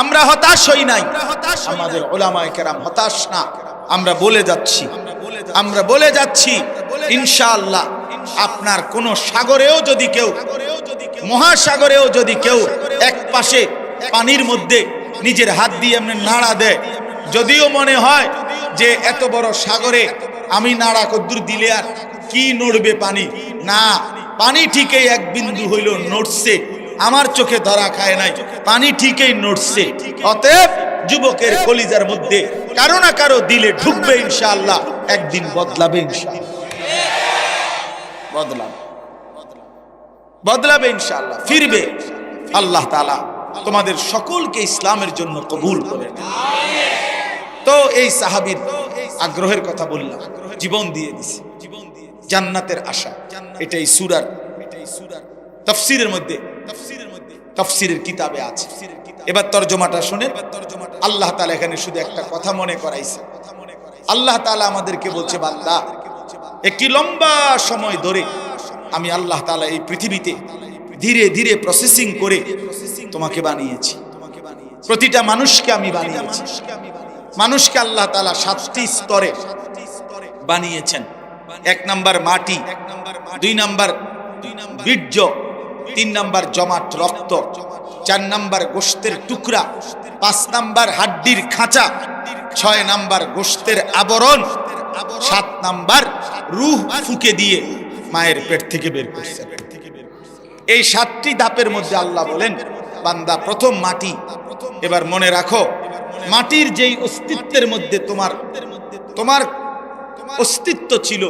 আমরা হতাশ হই নাই। আমাদের ওলামায় কেরাম হতাশ না। আমরা বলে যাচ্ছি। আমরা বলে যাচ্ছি। ইনশাআল্লাহ আপনার কোন সাগরেও যদি কেউ মহাসাগরেও যদি কেউ এক পাশে পানির মধ্যে নিজের হাত দিয়ে এমনি নাড়া দেয়। যদিও মনে হয় যে এত বড় সাগরে আমি নাড়া কদ্দুর দিলে আর কি নড়বে পানি? না পানি ঠিকই এক বিন্দু হইল নড়ছে। আমার চোখে ধরা খায় নাই। পানি ঠিকই নড়ছে। অতএব যুবকের কলিজার মধ্যে কারও না কারও দিলে ঢুকবে ইনশাআল্লাহ। একদিন বদলাবে ইনশাআল্লাহ। বদলাবে। বদলাবে ইনশাআল্লাহ। ফিরবে। আল্লাহ তাআলা তোমাদের সকলকে ইসলামের জন্য কবুল করে তো এই সাহাবীর আগ্রহের কথা বললাম। জীবন দিয়ে দিছে। জান্নাতের আশা। এটাই সুরার। তফসিরের মধ্যে তফসিরের কিতাবে আছে। এবার তর্জমাটা শুনে আল্লাহ তাআলা এখানে শুধু একটা কথা মনে করাইছে। আল্লাহ তালা আমাদেরকে বলছে, বান্দা, একটি লম্বা সময় ধরে আমি আল্লাহ তালা এই পৃথিবীতে ধীরে ধীরে প্রসেসিং করে তোমাকে বানিয়েছি। প্রতিটা মানুষকে আমি বানিয়েছি। মানুষকে আল্লাহ তালা সাতটি স্তরে বানিয়েছেন। এক নাম্বার মাটি, দুই নাম্বার বীর্য তিন নাম্বার জমাট রক্ত, চার নাম্বার গোস্তের টুকরা, পাঁচ নাম্বার হাড্ডির খাঁচা, ছয় নাম্বার গোস্তের আবরণ, সাত নাম্বার রুহ ফুকে দিয়ে মায়ের পেট থেকে বের করছে। এই সাতটি ধাপের মধ্যে আল্লাহ বলেন, বান্দা প্রথম মাটি, এবার মনে রাখো, মাটির যেই অস্তিত্বের মধ্যে তোমার তোমার অস্তিত্ব ছিল,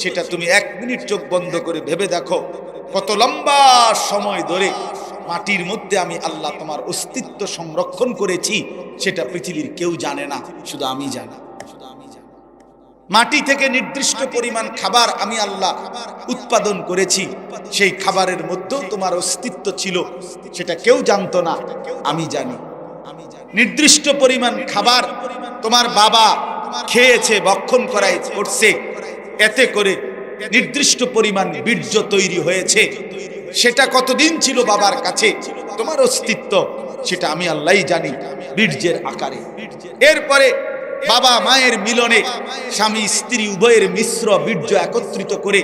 সেটা তুমি এক মিনিট চোখ বন্ধ করে ভেবে দেখো। কত লম্বা সময় ধরে মাটির মধ্যে আমি আল্লাহ তোমার অস্তিত্ব সংরক্ষণ করেছি, সেটা পৃথিবীর কেউ জানে না, শুধু আমি জানি। মাটি থেকে নির্দিষ্ট পরিমাণ খাবার আমি আল্লাহ উৎপাদন করেছি, সেই খাবারের মধ্যেও তোমার অস্তিত্ব ছিল, সেটা কেউ জানতো না, আমি জানি। নির্দিষ্ট পরিমাণ খাবার তোমার বাবা খেয়েছে, ভক্ষণ করাই করছে, এতে করে নির্দিষ্ট পরিমাণ বীর্য তৈরি হয়েছে। সেটা কতদিন ছিল বাবার কাছে? তোমার অস্তিত্ব, সেটা আমি আল্লাহই জানি বীর্যের আকারে। এরপরে বাবা মায়ের মিলনে স্বামী, স্ত্রী উভয়ের মিশ্র বীর্য একত্রিত করে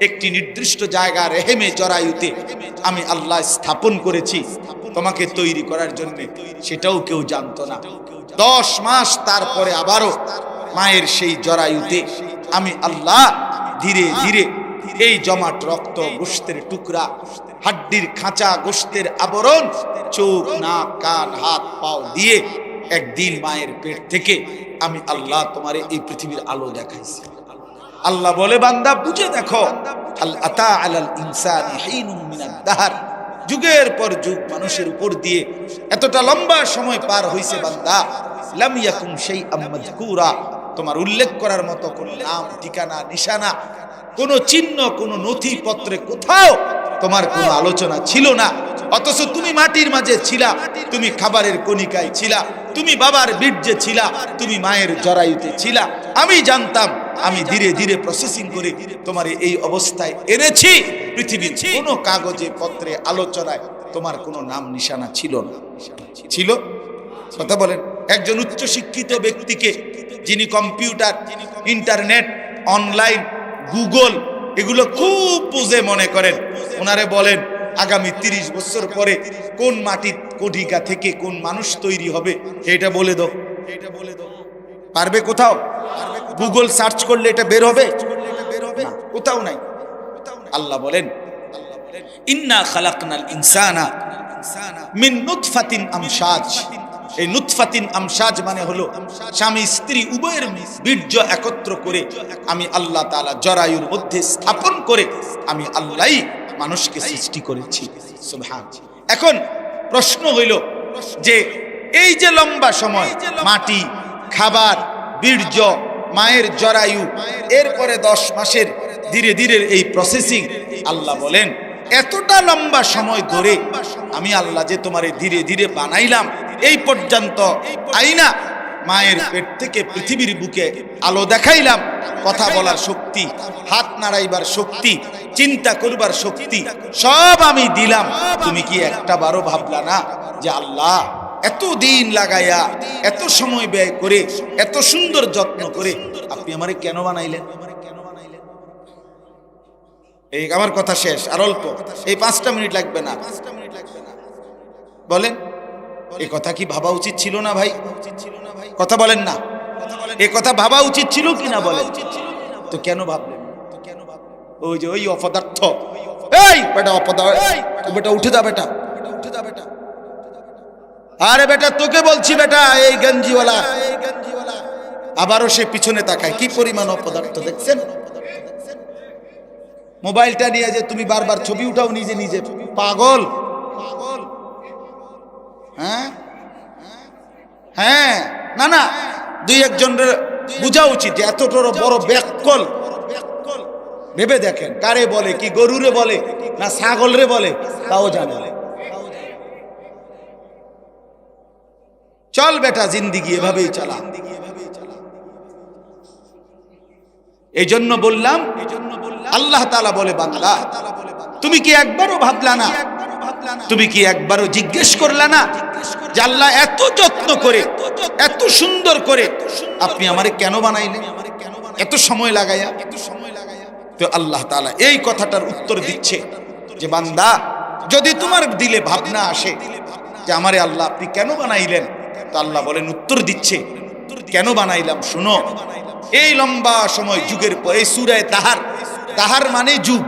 একটি নির্দিষ্ট জায়গা রেহেমে জরায়ুতে আমি আল্লাহ স্থাপন করেছি। তোমাকে তৈরি করার জন্য সেটাও কেউ জানতো না। দশ মাস তারপরে আবারও মায়ের সেই জরায়ুতে আমি আল্লাহ ধীরে ধীরে এই জমাট রক্ত গোস্তের টুকরা হাড্ডির খাঁচা গোস্তের আবরণ চোখ নাক কান হাত পাও দিয়ে একদিন মায়ের পেট থেকে আমি আল্লাহ তোমার এই পৃথিবীর আলো দেখাইছি। আল্লাহ বলে বান্দা বুঝে দেখো যুগের পর যুগ মানুষের উপর দিয়ে এতটা লম্বা সময় পার হইছে বান্দা। লাম ইয়াকুম সেই আম্মাদকুরা তোমার উল্লেখ করার মতো কোনো নাম, ঠিকানা, নিশানা, কোনো চিহ্ন, কোনো নথিপত্রে কোথাও তোমার কোনো আলোচনা ছিল না। অথচ তুমি মাটির মাঝে ছিলা, তুমি খাবারের কণিকায় ছিলা, তুমি বাবার বীর্যে ছিলা, তুমি মায়ের জরায়ুতে ছিলা। আমি জানতাম, আমি ধীরে ধীরে প্রসেসিং করে তোমার এই অবস্থায় এনেছি। পৃথিবীর কোনো কাগজে, পত্রে, আলোচনায় তোমার কোনো নাম, নিশানা ছিল না। ছিল? কথা বলেন। একজন উচ্চ শিক্ষিত ব্যক্তিকে যিনি কম্পিউটার, ইন্টারনেট, অনলাইন, গুগল, এগুলো খুব বুঝে মনে করেন। ওনারে বলেন, আগামী তিরিশ বছর পরে কোন মাটির কটিকা থেকে কোন মানুষ তৈরি হবে? এটা বলে দাও। এটা বলে দাও পারবে কোথাও? গুগল সার্চ করলে এটা বের হবে? কোথাও নাই। আল্লাহ বলেন, ইন্না খালাকনাল ইনসানা মিন নুতফাতিন আমশাজ এই নুৎফাতিন আমশাজ মানে হলো স্বামী, স্ত্রী উভয়ের বীর্য একত্র করে আমি আল্লাহ তাআলা জরায়ুর মধ্যে স্থাপন করে আমি আল্লাহই মানুষকে সৃষ্টি করেছি। এখন প্রশ্ন হইল যে এই যে লম্বা সময়, মাটি, খাবার, বীর্য, মায়ের জরায়ু, এরপরে দশ মাসের ধীরে ধীরে এই প্রসেসিং আল্লাহ বলেন, এতটা লম্বা সময় ধরে আমি আল্লাহ যে তোমারে ধীরে ধীরে বানাইলাম এই পর্যন্ত আইনা মায়ের পেট থেকে পৃথিবীর বুকে আলো দেখাইলাম, কথা বলার শক্তি, হাত নাড়াইবার শক্তি, চিন্তা করবার শক্তি, সব আমি দিলাম। তুমি কি একটা বারো ভাবলা না যে আল্লাহ, এত দিন লাগাইয়া, এত সময় ব্যয় করে, এত সুন্দর যত্ন করে আপনি আমারে কেন বানাইলেন? এই আমার কথা শেষ, আর অল্প। এই পাঁচটা মিনিট লাগবে না। বলেন। এই কথা কি ভাবা উচিত ছিল না ভাই? কথা বলেন না। এ কথা ভাবা উচিত ছিল কি না বলেন? তো কেন ভাবলেন? ওই যে ওই অপদার্থ। এই বেটা অপদার্থ বেটা উঠে দা বেটা উঠে দা বেটা। আরে বেটা তোকে বলছি বেটা, এই গঞ্জিওয়ালা। আবারও সে পিছনে তাকায়। কি পরিমাণ অপদার্থ, দেখছেন? মোবাইলটা নিয়ে যে তুমি বারবার ছবি উঠাও, নিজে নিজে। পাগল। হ্যাঁ? হ্যাঁ। না না। দুই একজনের বোঝা উচিত এত বড় ব্যাকল ভেবে দেখেন, কারে বলে, কি গরুরে বলে, না ছাগলরে বলে, তাও জানে চল বেটা, জিন্দিগি এভাবেই চালা। এই জন্য বললাম, আল্লাহ তালা বলে বাংলা তুমি কি একবারও ভাবলা না তুমি কি একবারও জিজ্ঞেস করলা না যে আল্লাহ এত যত্ন করে, এত সুন্দর করে আপনি আমারে কেন বানাইলেন? এত সময় লাগাইয়া এত সময় লাগাইয়া? তো আল্লাহ তাআলা এই কথাটার উত্তর দিচ্ছে যে, বান্দা, যদি তোমার দিলে ভাবনা আসে যে আমারে আল্লাহ আপনি কেন বানাইলেন, তো আল্লাহ বলেন, উত্তর দিচ্ছে, কেন বানাইলাম শুনো। এই লম্বা সময়, যুগের পর, এই সুরায় তাহার তাহার মানে যুগ।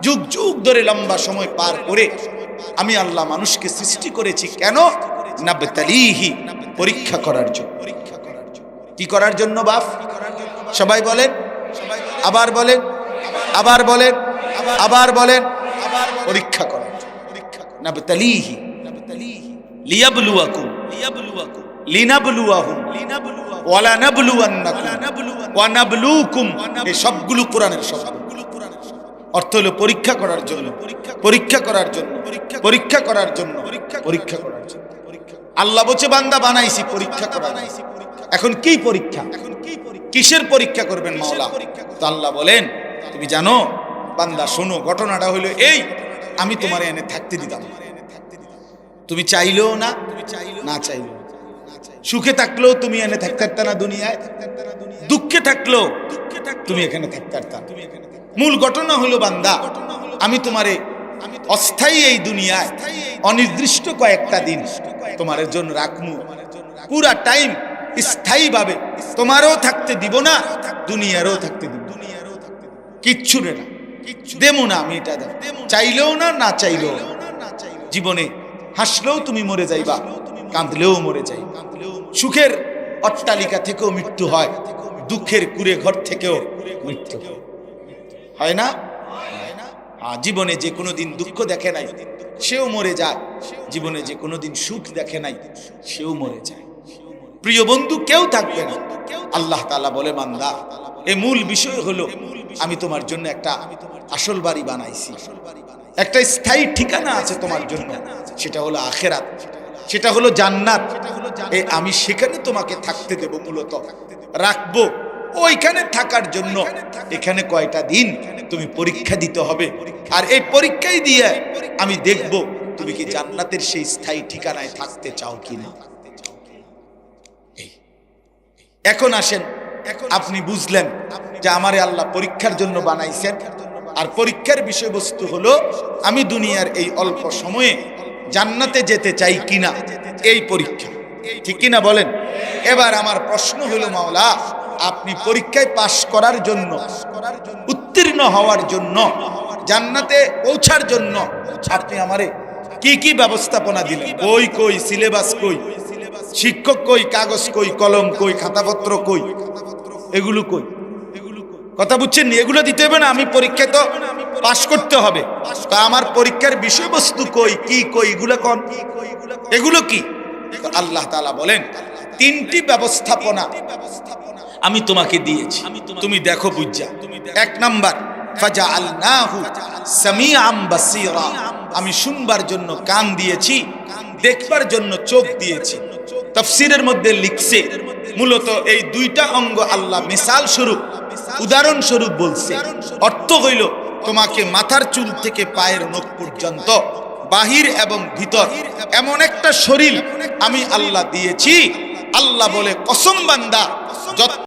যুগ যুগ ধরে লম্বা সময় পার করে আমি আল্লাহ মানুষকে সৃষ্টি করেছি কেন? নাবতালিহি, পরীক্ষা করার জন্য। কি করার জন্য বাপ? সবাই বলেন। আবার বলেন। আবার বলেন। আবার বলেন। পরীক্ষা করার জন্য। নাবতালিহি। লিয়াবলুয়াকুম। লিয়াবলুয়াকুম লিনাবলুয়াহুম। ওয়ালা নাবলুয়ান্নাকুম ওয়া এই সবগুলো কোরআনের শব্দ। অর্থ হলো পরীক্ষা করার জন্য, পরীক্ষা করার জন্য, পরীক্ষা করার জন্য, পরীক্ষা করার জন্য। আল্লাহ বলছে, বান্দা বানাইছি, পরীক্ষা করার এখন কি পরীক্ষা? এখন কি কিসের পরীক্ষা করবেন মাওলা? তো আল্লাহ বলেন, তুমি জানো, বান্দা, শোনো, ঘটনাটা হলো এই, আমি তোমার এনে থাকতে দিতাম। তুমি চাইলেও না না চাইলেও। সুখে থাকলেও তুমি এনে থাকতে না দুনিয়ায়, দুঃখে থাকলেও তুমি এখানে থাকতে পারতা মূল ঘটনা হলো বান্দা। আমি তোমারে অস্থায়ী এই দুনিয়ায় অনির্দিষ্ট কয়েকটা দিন তোমার জন্য রাখমু। পুরা টাইম স্থায়ী ভাবে তোমারও থাকতে দিব না, দুনিয়ারও থাকতে দিব দুনিয়ারও থাকতে কিচ্ছু রে না। দেমো না আমি এটা দেব। চাইলেও না না চাইলেও। জীবনে হাসলেও তুমি মরে যাইবা, কাঁদলেও মরে যাই। সুখের অট্টালিকা থেকেও মৃত্যু হয়, দুঃখের কুড়ে ঘর থেকেও মৃত্যু। হয় না? হ্যাঁ, জীবনে যে কোনো দিন দুঃখ দেখে নাই সেও মরে যায়। জীবনে যে কোনো দিন সুখ দেখে নাই সেও মরে যায়। প্রিয় বন্ধু কেউ থাকবে না। আল্লাহ তালা বলে মান্দা এ মূল বিষয় হলো আমি তোমার জন্য একটা আসল বাড়ি বানাইছি। একটা স্থায়ী ঠিকানা আছে তোমার জন্য। সেটা হলো আখেরাত। সেটা হলো জান্নাত। আমি সেখানে তোমাকে থাকতে দেব মূলত। রাখব। ওইখানে থাকার জন্য। এখানে কয়টা দিন তুমি পরীক্ষা দিতে হবে। আর এই পরীক্ষাই দিয়ে আমি দেখব তুমি কি জান্নাতের সেই স্থায়ী ঠিকানায় থাকতে চাও কিনা। এই। এখন আসেন। আপনি বুঝলেন যে আমারে আল্লাহ পরীক্ষার জন্য বানাইছেন। আর পরীক্ষার বিষয়বস্তু হলো, আমি দুনিয়ার এই অল্প সময়ে জান্নাতে যেতে চাই কিনা। এই পরীক্ষা, ঠিক কিনা বলেন? এবার আমার প্রশ্ন হলো, মাওলা আপনি পরীক্ষায় পাশ করার জন্য, উত্তীর্ণ হওয়ার জন্য, জান্নাতে পৌঁছার জন্য আপনি আমারে কি কি ব্যবস্থাপনা দিলেন? কই কই, সিলেবাস কই, শিক্ষক কই, কাগজ কই, কলম কই, খাতাপত্র কই, এগুলো কই? কথা বুঝছেন? এগুলো দিতে হবে না, আমি পরীক্ষায় তো পাশ করতে হবে। তা আমার পরীক্ষার বিষয়বস্তু কই, কি কই, এগুলো কোন? এগুলো কি? আল্লাহ তাআলা বলেন, তিনটি ব্যবস্থাপনা আমি তোমাকে দিয়েছি। তুমি দেখো বুঝা এক নাম্বার আমি শুনবার জন্য কান দিয়েছি দেখবার জন্য চোখ দিয়েছি। তাফসীরের মধ্যে লিখছে মূলত এই দুইটা অঙ্গ আল্লাহ মিসাল স্বরূপ উদাহরণ স্বরূপ। বলছে অর্থ হইল তোমাকে মাথার চুল থেকে পায়ের নখ পর্যন্ত বাহির এবং ভিতর এমন একটা শরীর আমি আল্লাহ দিয়েছি। আল্লাহ বলে কসম বান্দা